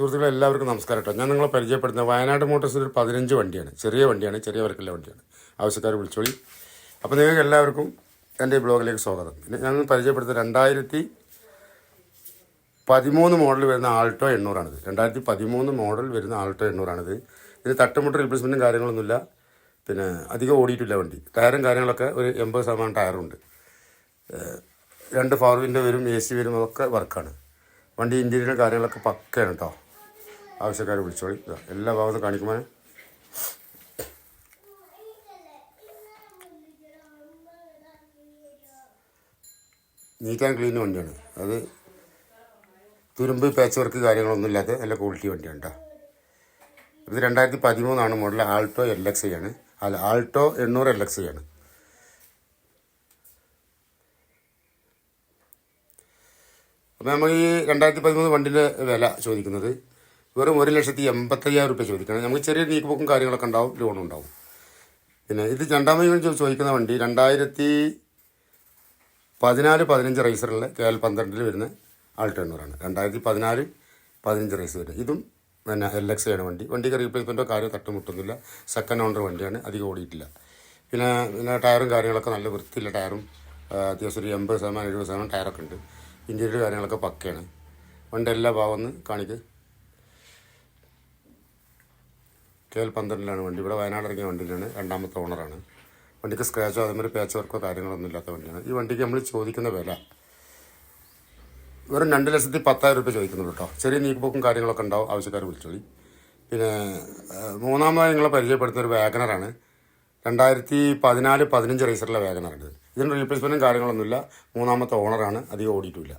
സുഹൃത്തുക്കളെ എല്ലാവർക്കും നമസ്കാരം കേട്ടോ. ഞാൻ നിങ്ങളെ പരിചയപ്പെടുന്ന വയനാട് മോട്ടോഴ്സിൽ ഒരു പതിനഞ്ച് വണ്ടിയാണ്. ചെറിയ വണ്ടിയാണ് ചെറിയ വർക്കുള്ള വണ്ടിയാണ്. ആവശ്യക്കാർ വിളിച്ചോളി. അപ്പോൾ നിങ്ങൾക്ക് എല്ലാവർക്കും എന്റെ ഈ ബ്ലോഗിലേക്ക് സ്വാഗതം. പിന്നെ ഞങ്ങൾ പരിചയപ്പെടുത്ത രണ്ടായിരത്തി പതിമൂന്ന് മോഡൽ വരുന്ന ആൾട്ടോ എണ്ണൂറാണിത്. രണ്ടായിരത്തി പതിമൂന്ന് മോഡൽ വരുന്ന ആൾട്ടോ എണ്ണൂറാണിത്. ഇതിന് തട്ടുമുട്ട റീപ്ലേസ്മെന്റും കാര്യങ്ങളൊന്നുമില്ല. പിന്നെ അധികം ഓടിയിട്ടില്ല വണ്ടി. ടയറും കാര്യങ്ങളൊക്കെ ഒരു എൺപത് ശതമാനം ടയറുണ്ട്. രണ്ട് ഫോർ വിൻഡോ വരും എ സി വരും അതൊക്കെ വർക്കാണ് വണ്ടി ഇന്റീരിയർ കാര്യങ്ങളൊക്കെ പക്കയാണ് കേട്ടോ ആവശ്യക്കാർ വിളിച്ചോളി. എല്ലാ ഭാഗത്തും കാണിക്കുമ്പോൾ നീറ്റ് ആൻഡ് ക്ലീൻ വണ്ടിയാണ്. അത് തുരുമ്പ് പാച്ച് വർക്ക് കാര്യങ്ങളൊന്നും ഇല്ലാത്ത നല്ല ക്വാളിറ്റി വണ്ടിയാണ് കേട്ടോ ഇത് രണ്ടായിരത്തി പതിമൂന്നാണ് മോഡൽ ആൾട്ടോ എൽ എക്സ് ആണ്. അല്ല ആൾട്ടോ എണ്ണൂറ് എൽ എക്സ് ആണ്. അപ്പോൾ നമ്മൾ ഈ രണ്ടായിരത്തി പതിമൂന്ന് വണ്ടിന്റെ വില ചോദിക്കുന്നത് വെറും ഒരു ലക്ഷത്തി എൺപത്തയ്യായിരം റുപ്യ ചോദിക്കണം നമുക്ക് ചെറിയ നീക്കുപോക്കും കാര്യങ്ങളൊക്കെ ഉണ്ടാവും ലോണും ഉണ്ടാവും. പിന്നെ ഇത് രണ്ടാമത് ചോദിക്കുന്ന വണ്ടി രണ്ടായിരത്തി പതിനാല് പതിനഞ്ച് റേസറിലെ കെ എൽ പന്ത്രണ്ടിൽ വരുന്ന ആൾട്ടോ എണ്ണൂറാണ് രണ്ടായിരത്തി പതിനാല് പതിനഞ്ച് റൈസ് വരുന്നത് ഇതും പിന്നെ എൽ എക്സ് ആണ് വണ്ടി. വണ്ടിക്ക് റീപ്ലേസ്മെന്റോ കാര്യം തട്ടുമുട്ടുന്നില്ല സെക്കൻഡ് ഓണർ വണ്ടിയാണ്. അധികം ഓടിയിട്ടില്ല. പിന്നെ പിന്നെ ടയറും കാര്യങ്ങളൊക്കെ നല്ല വൃത്തിയുള്ള ടയറും അത്യാവശ്യം ഒരു എൺപത് ശതമാനം എഴുപത് ശതമാനം ടയറൊക്കെ ഉണ്ട്. ഇന്റീരിയർ കാര്യങ്ങളൊക്കെ പക്കയാണ്. വണ്ടി എല്ലാ ഭാഗം ഒന്ന് കാണിക്ക്. കെ എൽ പന്ത്രണ്ടിലാണ് വണ്ടി. ഇവിടെ വയനാട് ഇറങ്ങിയ വണ്ടിയിലാണ്. രണ്ടാമത്തെ ഓണറാണ്. വണ്ടിക്ക് സ്ക്രാച്ചോ അതേമാതിരി പാച്ച് വർക്കോ കാര്യങ്ങളൊന്നും ഇല്ലാത്ത വണ്ടിയാണ്. ഈ വണ്ടിക്ക് നമ്മൾ ചോദിക്കുന്ന വില വെറും രണ്ട് ലക്ഷത്തി പത്തായിരം രൂപ ചോദിക്കുന്നുള്ളൂ കേട്ടോ. ചെറിയ നീക്കുപോക്കും കാര്യങ്ങളൊക്കെ ഉണ്ടാവും. ആവശ്യക്കാർ വിളിച്ചോളി. പിന്നെ മൂന്നാമതായി നിങ്ങളെ പരിചയപ്പെടുത്തുന്ന ഒരു വാഗനറാണ് രണ്ടായിരത്തി പതിനാല് പതിനഞ്ച് റേസറിലെ വാഗനറാണ് ഇതിന് റീപ്ലേസ്മെന്റും കാര്യങ്ങളൊന്നുമില്ല മൂന്നാമത്തെ ഓണറാണ്. അധികം ഓടിയിട്ടില്ല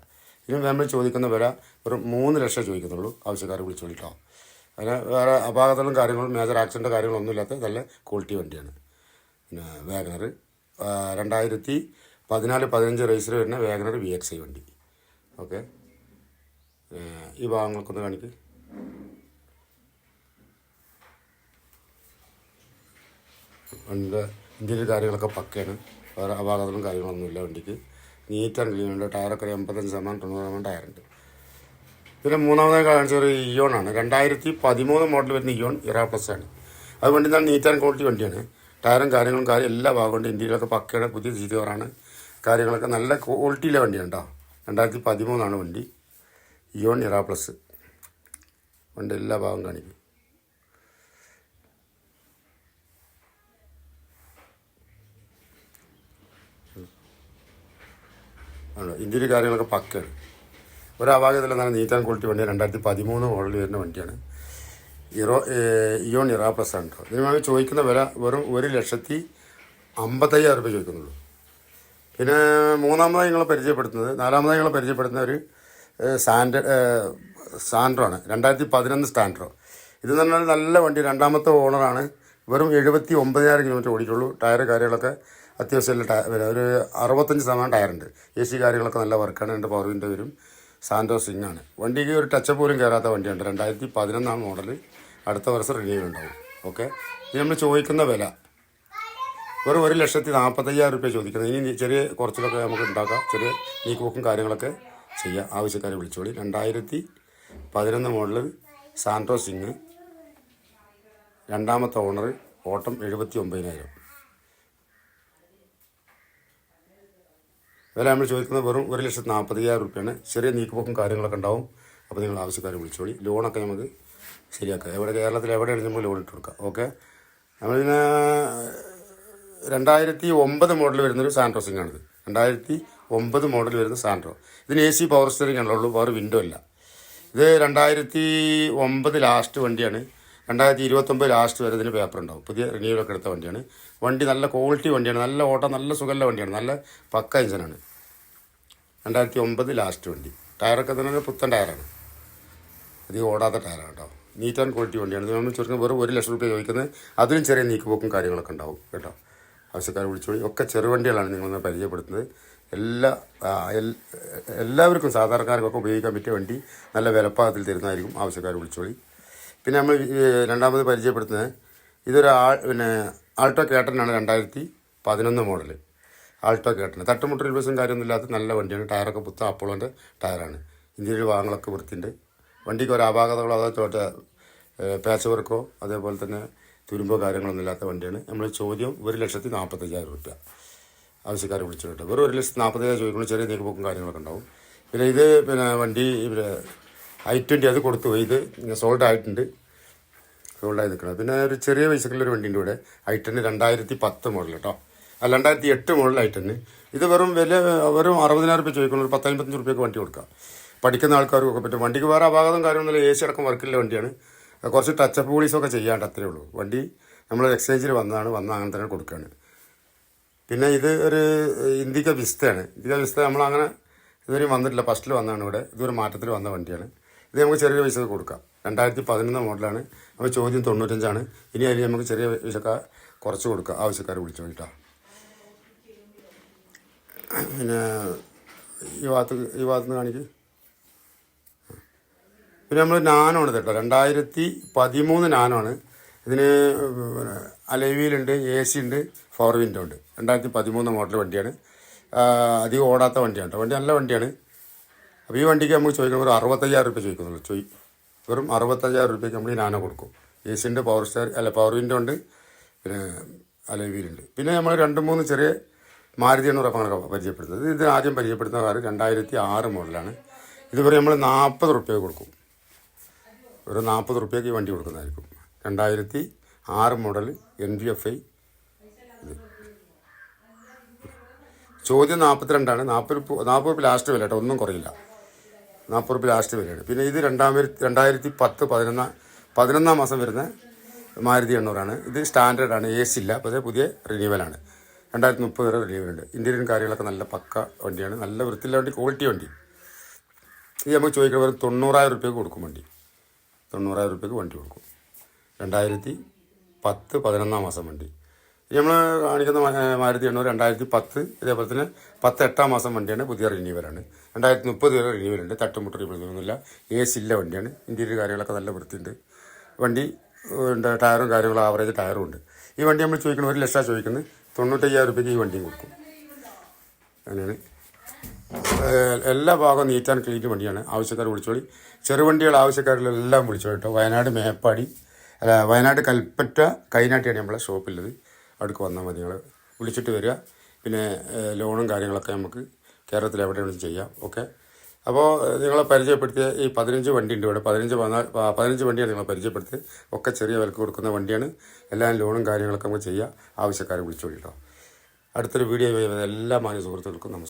ഇതിന് നമ്മൾ ചോദിക്കുന്ന വില വെറും മൂന്ന് ലക്ഷം ചോദിക്കുന്നുള്ളൂ. ആവശ്യക്കാർ വിളിച്ചോളി കേട്ടോ. അതിന് വേറെ അപാകതകളും കാര്യങ്ങളും മേജർ ആക്സിഡന്റ് കാര്യങ്ങളൊന്നും ഇല്ലാത്ത നല്ല ക്വാളിറ്റി വണ്ടിയാണ്. പിന്നെ വാഗനർ രണ്ടായിരത്തി പതിനാല് പതിനഞ്ച് റേസിൽ വരുന്ന വാഗനർ വി എക്സ് ഐ വണ്ടി. ഓക്കെ ഈ ഭാഗങ്ങൾക്കൊന്ന് കാണിക്ക്. വണ്ടിയുടെ ഇന്ത്യയിലെ കാര്യങ്ങളൊക്കെ പക്കയാണ്. വേറെ അപാകതകളും കാര്യങ്ങളൊന്നുമില്ല വണ്ടിക്ക്. നീറ്റ് ആൻഡ് ക്ലീൻ ഉണ്ട്. ടയറൊക്കെ ഒരു എൺപത്തഞ്ച് ശതമാനം തൊണ്ണൂറ് ശതമാനം ടയറുണ്ട് പിന്നെ മൂന്നാമതായി കാണിച്ച ഒരു ഇയോൺ ആണ് രണ്ടായിരത്തി പതിമൂന്ന് മോഡൽ വരുന്ന ഇയോൺ ഇറാ പ്ലസ് ആണ്. അത് വണ്ടി നല്ല നീറ്റ് ആൻഡ് ക്വാളിറ്റി വണ്ടിയാണ്. ടയറും കാര്യങ്ങളും കാര്യം എല്ലാ ഭാഗമുണ്ട് ഇന്ത്യയിലൊക്കെ പക്കയുടെ പുതിയ ആണ്. കാര്യങ്ങളൊക്കെ നല്ല ക്വാളിറ്റിയിലെ വണ്ടിയാണ് കേട്ടോ രണ്ടായിരത്തി പതിമൂന്നാണ് വണ്ടി. ഇയോൺ ഇറാ പ്ലസ് വണ്ടി എല്ലാ ഭാഗവും കാണിക്കും. ഇന്ത്യയിലെ കാര്യങ്ങളൊക്കെ പക്കയാണ്. ഒരു അപാകതയില്ല നല്ല നീറ്റ് ആൻഡ് ക്വാളിറ്റി വണ്ടി രണ്ടായിരത്തി പതിമൂന്ന് മോഡൽ വരുന്ന വണ്ടിയാണ്. ഇറോ ഇയോൺ ഇറാ പ്ലസ് ആണ് കേട്ടോ ഇതിന് ചോദിക്കുന്ന വില വെറും ഒരു ലക്ഷത്തി അമ്പത്തയ്യായിരം രൂപ ചോദിക്കുന്നുള്ളൂ. പിന്നെ മൂന്നാമതായി നിങ്ങളെ പരിചയപ്പെടുത്തുന്നത് നാലാമതായി നിങ്ങളെ പരിചയപ്പെടുത്തുന്ന ഒരു സാൻഡ് സാൻഡ്രോ ആണ്. രണ്ടായിരത്തി പതിനൊന്ന് സ്റ്റാൻഡ്രോ ഇത് എന്ന് പറഞ്ഞാൽ നല്ല വണ്ടി. രണ്ടാമത്തെ ഓണറാണ്. വെറും എഴുപത്തി ഒമ്പതിനായിരം കിലോമീറ്റർ ഓടിയിട്ടുള്ളൂ. ടയർ കാര്യങ്ങളൊക്കെ അത്യാവശ്യം ഒരു അറുപത്തഞ്ച് ശതമാനം ടയറുണ്ട്. എ സി കാര്യങ്ങളൊക്കെ നല്ല വർക്കാണ്. രണ്ട് പവർ വിൻഡോ വരും. സാൻഡോ സിംഗ് ആണ് വണ്ടിക്ക് ഒരു ടച്ച് പോലും കയറാത്ത വണ്ടിയുണ്ട്. രണ്ടായിരത്തി പതിനൊന്നാം മോഡൽ അടുത്ത വർഷം റിന്യൂ ഉണ്ടാവും ഓക്കെ ഇത് നമ്മൾ ചോദിക്കുന്ന വില. വെറും ഒരു ലക്ഷത്തി നാൽപ്പത്തയ്യായിരം റുപ്യ ചോദിക്കുന്നത് ഇനി ചെറിയ കുറച്ചിലൊക്കെ നമുക്ക് ഉണ്ടാക്കാം. ചെറിയ നീക്കുപോക്കും കാര്യങ്ങളൊക്കെ ചെയ്യാം. ആവശ്യക്കാരെ വിളിച്ചോളി. രണ്ടായിരത്തി പതിനൊന്ന് മോഡൽ സാൻഡോ സിംഗ് രണ്ടാമത്തെ ഓണർ ഓട്ടം എഴുപത്തി ഒമ്പതിനായിരം വില നമ്മൾ ചോദിക്കുന്നത് വെറും ഒരു ലക്ഷത്തി നാൽപ്പത്തയ്യായിരം റുപ്യാണ്. ചെറിയ നീക്കുപോക്കും കാര്യങ്ങളൊക്കെ ഉണ്ടാവും. അപ്പോൾ നിങ്ങൾ ആവശ്യക്കാരെ വിളിച്ചോളി. ലോണൊക്കെ നമുക്ക് ശരിയാക്കാം. എവിടെ കേരളത്തിൽ എവിടെയാണ് നമുക്ക് ലോൺ ഇട്ട് കൊടുക്കാം. ഓക്കെ? നമ്മളിതിന് രണ്ടായിരത്തി ഒമ്പത് മോഡൽ വരുന്നൊരു സാൻഡ്രോ സിംഗാണിത്. രണ്ടായിരത്തി ഒമ്പത് മോഡൽ വരുന്ന സാൻഡ്രോ ഇതിന് എ സി പവർ സ്റ്റിയറിംഗ് ആണുള്ളൂ പവർ വിൻഡോ ഇല്ല. ഇത് രണ്ടായിരത്തി ഒമ്പത് ലാസ്റ്റ് വണ്ടിയാണ്. രണ്ടായിരത്തി ഇരുപത്തൊമ്പത് ലാസ്റ്റ് വരെ ഇതിന് പേപ്പർ ഉണ്ടാവും. പുതിയ റിന്യൂവലൊക്കെ എടുത്ത വണ്ടിയാണ്. വണ്ടി നല്ല ക്വാളിറ്റി വണ്ടിയാണ്. നല്ല ഓട്ടം നല്ല സുഖമുള്ള വണ്ടിയാണ്. നല്ല പക്ക എഞ്ചിനാണ് രണ്ടായിരത്തി ഒമ്പത് ലാസ്റ്റ് വണ്ടി. ടയറൊക്കെ തന്നെ പുത്തൻ ടയറാണ് അധികം ഓടാത്ത ടയറാണ് കേട്ടോ. നീറ്റ് ആൻഡ് ക്വാളിറ്റി വണ്ടിയാണ്. നമ്മൾ ചുരുക്കം വെറും ഒരു ലക്ഷം രൂപ ചോദിക്കുന്നത് അതിലും ചെറിയ നീക്കുപോക്കും കാര്യങ്ങളൊക്കെ ഉണ്ടാവും കേട്ടോ. ആവശ്യക്കാർ വിളിച്ചോളി. ഒക്കെ ചെറുവണ്ടികളാണ് നിങ്ങളൊന്ന് പരിചയപ്പെടുത്തുന്നത്. എല്ലാ എല്ലാവർക്കും സാധാരണക്കാർക്കൊക്കെ ഉപയോഗിക്കാൻ പറ്റിയ വണ്ടി. നല്ല വിലപ്പാകത്തിൽ തരുന്നതായിരിക്കും ആവശ്യക്കാർ വിളിച്ചോളി. പിന്നെ നമ്മൾ രണ്ടാമത് പരിചയപ്പെടുത്തുന്നത് ഇതൊരു ആൾ പിന്നെ ആൾട്ടോ കേട്ടനാണ് രണ്ടായിരത്തി പതിനൊന്ന് മോഡൽ ആൾട്ടോ കേട്ടൻ തട്ടുമുട്ടൽ ബസ്സും കാര്യമൊന്നും ഇല്ലാത്ത നല്ല വണ്ടിയാണ്. ടയറൊക്കെ പുത്ത അപ്പോളോന്റെ ടയറാണ്. ഇന്ത്യയിലെ ഭാഗങ്ങളൊക്കെ വൃത്തിയുണ്ട്. വണ്ടിക്ക് ഒരു അപാകതകളോ അതോ ചോട്ട പാച്ച് വർക്കോ അതേപോലെ തന്നെ തുരുമ്പോ കാര്യങ്ങളൊന്നും ഇല്ലാത്ത വണ്ടിയാണ്. നമ്മൾ ചോദ്യം ഒരു ലക്ഷത്തി നാൽപ്പത്തഞ്ചായിരം റുപ്യ. ആവശ്യക്കാരെ വിളിച്ചിട്ടുണ്ട്. വെറും ഒരു ലക്ഷത്തി നാൽപ്പത്തഞ്ചായിരം ചോദിക്കുമ്പോൾ ചെറിയ നീക്കുപോക്കും കാര്യങ്ങളൊക്കെ ഉണ്ടാവും. പിന്നെ ഇത് പിന്നെ വണ്ടി പിന്നെ ഐ ട്വന്റി അത് കൊടുത്തു. ഇത് സോൾഡ് ആയിട്ടുണ്ട്. സോൾഡായി നിൽക്കണം പിന്നെ ഒരു ചെറിയ പൈസക്കുള്ളൊരു വണ്ടിന്റെ കൂടെ ഐ ടെന്ന് രണ്ടായിരത്തി പത്ത് മോഡൽ കേട്ടോ അല്ല രണ്ടായിരത്തി എട്ട് മോഡൽ ഐ ടെൻ ഇത് വെറും വില വെറും അറുപതിനായിരം രൂപ ചോദിക്കണം ഒരു പത്തമ്പത്തഞ്ച് റുപ്യക്ക് വണ്ടി കൊടുക്കാം. പഠിക്കുന്ന ആൾക്കാർക്കൊക്കെ പറ്റും. വണ്ടിക്ക് വേറെ അപാകതം കാര്യമൊന്നുമില്ല എ സി അടക്കം വർക്കില്ല വണ്ടിയാണ്. കുറച്ച് ടച്ചപ്പ് പോളീസൊക്കെ ചെയ്യാണ്ട് അത്രേ ഉള്ളൂ. വണ്ടി നമ്മൾ എക്സ്ചേഞ്ചിൽ വന്നതാണ്. വന്ന അങ്ങനെ തന്നെ കൊടുക്കുകയാണ് പിന്നെ ഇത് ഒരു ഇന്ത്യക്ക വിസ്തയാണ്. ഇന്ത്യക്ക വിസ്ത നമ്മളങ്ങനെ ഇതുവരെയും വന്നിട്ടില്ല. ഫസ്റ്റിൽ വന്നതാണ് ഇവിടെ. ഇതൊരു മാറ്റത്തിൽ വന്ന വണ്ടിയാണ്. ഇത് നമുക്ക് ചെറിയ പൈസ കൊടുക്കാം. രണ്ടായിരത്തി പതിനൊന്ന് മോഡലാണ്. അപ്പോൾ ചോദ്യം തൊണ്ണൂറ്റഞ്ചാണ്. ഇനി അതിന് നമുക്ക് ചെറിയ പൈസക്കാർ കുറച്ച് കൊടുക്കാം. ആവശ്യക്കാർ വിളിച്ചു പോയിട്ടാ പിന്നെ ഈ ഭാഗത്ത് ഈ ഭാഗത്ത് നിന്ന് കാണിക്ക്. പിന്നെ നമ്മൾ നാനോണ് കേട്ടോ. രണ്ടായിരത്തി പതിമൂന്ന് നാനോണ്. ഇതിന് അലൈവിയിലുണ്ട് എ സി ഉണ്ട് ഫോർ വിൻഡോ ഉണ്ട്. രണ്ടായിരത്തി പതിമൂന്ന് മോഡൽ വണ്ടിയാണ്. അധികം ഓടാത്ത വണ്ടിയാണ് കേട്ടോ. വണ്ടി നല്ല വണ്ടിയാണ്. അപ്പോൾ ഈ വണ്ടിക്ക് നമുക്ക് ചോദിക്കണം ഒരു അറുപത്തയ്യായിരം റുപ്യ ചോദിക്കുന്നുള്ളൂ. ചോയ് വെറും അറുപത്തയ്യായിരം റുപ്യക്ക് നമ്മൾ ഈ നാനോ കൊടുക്കും. എ സിന്റെ പവർ സ്റ്റാർ അല്ല പവർ വിൻഡോ ഉണ്ട് പിന്നെ അലവിയിലുണ്ട് പിന്നെ നമ്മൾ രണ്ട് മൂന്ന് ചെറിയ മാരുതി എണ്ണൂറ് അങ്ങനെ പരിചയപ്പെടുത്തുന്നത്. ഇത് ആദ്യം പരിചയപ്പെടുത്തുന്ന കാർ രണ്ടായിരത്തി ആറ് മോഡലാണ്. ഇതുവരെ നമ്മൾ നാൽപ്പത് റുപ്യ കൊടുക്കും. ഒരു നാൽപ്പത് റുപ്യക്ക് ഈ വണ്ടി കൊടുക്കുന്നതായിരിക്കും. രണ്ടായിരത്തി ആറ് model N B F I. ചോദ്യം നാൽപ്പത്തിരണ്ടാണ് നാൽപ്പത് രൂപ നാൽപ്പത് രൂപ ലാസ്റ്റ് വില കേട്ടോ ഒന്നും കുറയില്ല. നാൽപ്പത് റുപ്യ ലാസ്റ്റ് വിലയാണ് പിന്നെ ഇത് രണ്ടായിരത്തി രണ്ടായിരത്തി പത്ത് പതിനൊന്നാം പതിനൊന്നാം മാസം വരുന്ന മാരുതി എണ്ണൂറാണ്. ഇത് സ്റ്റാൻഡേർഡാണ് എ സി ഇല്ല. പക്ഷേ പുതിയ റിന്യൂവലാണ് രണ്ടായിരത്തി മുപ്പത് വരെ റിന്യൂവൽ ഉണ്ട്. ഇന്ത്യൻ കാര്യങ്ങളൊക്കെ നല്ല പക്ക വണ്ടിയാണ്. നല്ല വൃത്തിയുള്ള വണ്ടി ക്വാളിറ്റി വണ്ടി. ഇത് നമുക്ക് ചോദിക്കുന്നത് വെറും തൊണ്ണൂറായിരം റുപ്യക്ക് കൊടുക്കും വണ്ടി. തൊണ്ണൂറായിരം റുപ്യക്ക് വണ്ടി കൊടുക്കും. രണ്ടായിരത്തി പത്ത് പതിനൊന്നാം മാസം വണ്ടി. നമ്മൾ കാണിക്കുന്ന മാരുതി എണ്ണൂറ് രണ്ടായിരത്തി പത്ത് ഇതേപോലെ തന്നെ പത്ത് എട്ടാം മാസം വണ്ടിയാണ് പുതിയ റിന്യൂവലാണ് രണ്ടായിരത്തി മുപ്പത് വരെ റിന്യൂവലുണ്ട് തട്ടുമുട്ട് റിന്യൂവലൊന്നുമില്ല എ സി ഇല്ല വണ്ടിയാണ്. ഇന്റീരിയർ കാര്യങ്ങളൊക്കെ നല്ല വൃത്തിയുണ്ട്. വണ്ടി ടയറും കാര്യങ്ങളും ആവറേജ് ടയറും ഉണ്ട്. ഈ വണ്ടി നമ്മൾ ചോദിക്കുന്നത് ഒരു ലക്ഷം ചോദിക്കുന്നത് തൊണ്ണൂറ്റയ്യായിരം രൂപയ്ക്ക് ഈ വണ്ടിയും കൊടുക്കും. അങ്ങനെയാണ്. എല്ലാ ഭാഗവും നീറ്റാൻ ക്ലീൻ വണ്ടിയാണ്. ആവശ്യക്കാർ വിളിച്ചോളി. ചെറുവണ്ടികൾ ആവശ്യക്കാരിലെല്ലാം വിളിച്ചോളി കേട്ടോ. വയനാട് മേപ്പാടി അല്ല വയനാട് കൽപ്പറ്റ കൈനാട്ടിയാണ് നമ്മളെ ഷോപ്പുള്ളത് അവിടേക്ക് വന്നാൽ മതി. നിങ്ങൾ വിളിച്ചിട്ട് വരിക. പിന്നെ ലോണും കാര്യങ്ങളൊക്കെ നമുക്ക് കേരളത്തിൽ എവിടെയാണെങ്കിലും ചെയ്യാം. ഓക്കെ? അപ്പോൾ നിങ്ങളെ പരിചയപ്പെടുത്തിയ ഈ പതിനഞ്ച് വണ്ടി ഉണ്ട് ഇവിടെ. പതിനഞ്ച് പതിനാല് പതിനഞ്ച് വണ്ടിയാണ് നിങ്ങളെ പരിചയപ്പെടുത്തി ഒക്കെ ചെറിയ വിലക്ക് കൊടുക്കുന്ന വണ്ടിയാണ്. എല്ലാം ലോണും കാര്യങ്ങളൊക്കെ നമുക്ക് ചെയ്യാം. ആവശ്യക്കാരെ വിളിച്ചു കേട്ടോ അടുത്തൊരു വീഡിയോ എല്ലാ മാന്യ സുഹൃത്തുക്കൾക്കും നമസ്കാരം